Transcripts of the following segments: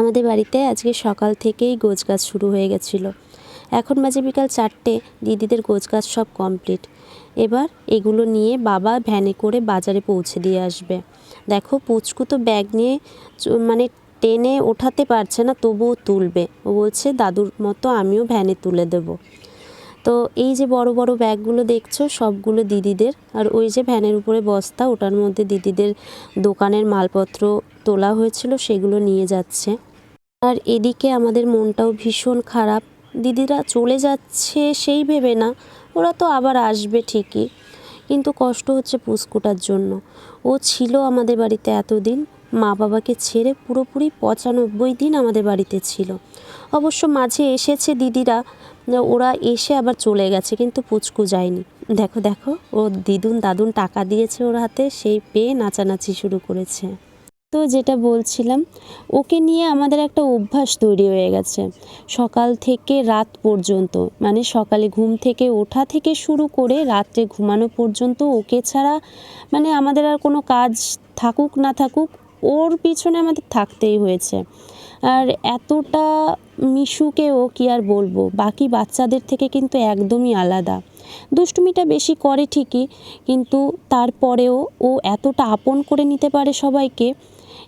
আমাদের বাড়িতে আজকে সকাল থেকেই গোছ গাছ শুরু হয়ে গেছিল। এখন বাজে বিকাল চারটে, দিদিদের গোছ গাছ সব কমপ্লিট এবার এগুলো নিয়ে বাবা ভ্যানে করে বাজারে পৌঁছে দিয়ে আসবে। দেখো, পুচকু তো ব্যাগ নিয়ে মানে টেনে ওঠাতে পারছে না, তবুও তুলবে। ও বলছে, দাদুর মতো আমিও ভ্যানে তুলে দেবো। তো এই যে বড় বড় ব্যাগগুলো দেখছ, সবগুলো দিদিদের। আর ওই যে ভ্যানের উপরে বস্তা, ওটার মধ্যে দিদিদের দোকানের মালপত্র তোলা হয়েছিল, সেগুলো নিয়ে যাচ্ছে। আর এদিকে আমাদের মনটাও ভীষণ খারাপ। দিদিরা চলে যাচ্ছে সেই ভেবে না, ওরা তো আবার আসবে ঠিকই। কিন্তু কষ্ট হচ্ছে পুস্কুটার জন্য। ও ছিল আমাদের বাড়িতে এতদিন, মা বাবাকে ছেড়ে পুরোপুরি পঁচানব্বই দিন আমাদের বাড়িতে ছিল। অবশ্য মাঝে এসেছে দিদিরা, ওরা এসে আবার চলে গেছে, কিন্তু পুচকু যায়নি। দেখো দেখো, ও দিদুন দাদুন টাকা দিয়েছে ওর হাতে, সেই পেয়ে নাচানাচি শুরু করেছে। তো যেটা বলছিলাম, ওকে নিয়ে আমাদের একটা অভ্যাস তৈরি হয়ে গেছে। সকাল থেকে রাত পর্যন্ত মানে সকালে ঘুম থেকে ওঠা থেকে শুরু করে রাত্রে ঘুমানো পর্যন্ত ওকে ছাড়া মানে আমাদের আর কোনো কাজ থাকুক না থাকুক, ওর পিছনে আমাদের থাকতেই হয়েছে। আর এতটা মিশুকেও কি আর বলব, বাকি বাচ্চাদের থেকে কিন্তু একদমই আলাদা। দুষ্টুমিটা বেশি করে ঠিকই, কিন্তু তারপরেও ও এতটা আপন করে নিতে পারে সবাইকে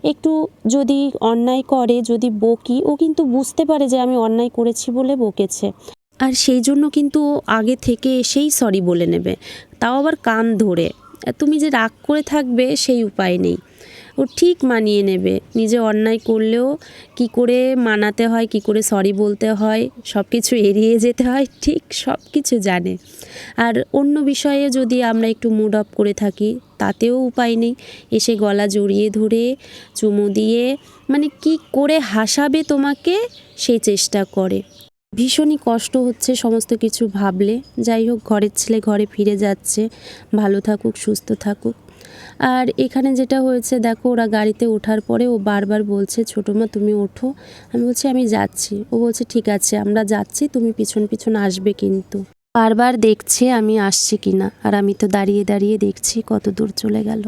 একটু যদি অন্যায় করে, যদি বকি, ও কিন্তু বুঝতে পারে যে আমি অন্যায় করেছি বলে বকেছে। আর সেই জন্য কিন্তু ও আগে থেকে এসেই সরি বলে নেবে। তাও আবার কান ধরে। তুমি যে রাগ করে থাকবে, সেই উপায় নেই। ও ঠিক মানিয়ে নেবে। নিজে অন্যায় করলেও কি করে মানাতে হয়, কি করে সরি বলতে হয় সব কিছু এড়িয়ে যেতে হয়, ঠিক সব কিছু জানে। আর অন্য বিষয়ে যদি আমরা একটু মুড অফ করে থাকি, তাতেও উপায় নেই। এসে গলা জড়িয়ে ধরে চুমু দিয়ে মানে কি করে হাসাবে তোমাকে সেই চেষ্টা করে। ভীষণই কষ্ট হচ্ছে সমস্ত কিছু ভাবলে। যাই হোক, ঘরের ছেলে ঘরে ফিরে যাচ্ছে। ভালো থাকুক, সুস্থ থাকুক। আর এখানে যেটা হয়েছে, দেখো ওরা গাড়িতে ওঠার পরে ও বারবার বলছে, ছোটো মা, তুমি ওঠো। আমি বলছি, আমি যাচ্ছি। ও বলছে, ঠিক আছে, আমরা যাচ্ছি, তুমি পিছন পিছন আসবে কিন্তু। বারবার দেখছে আমি আসছি কিনা, আর আমি তো দাঁড়িয়ে দাঁড়িয়ে দেখছি কত দূর চলে গেল।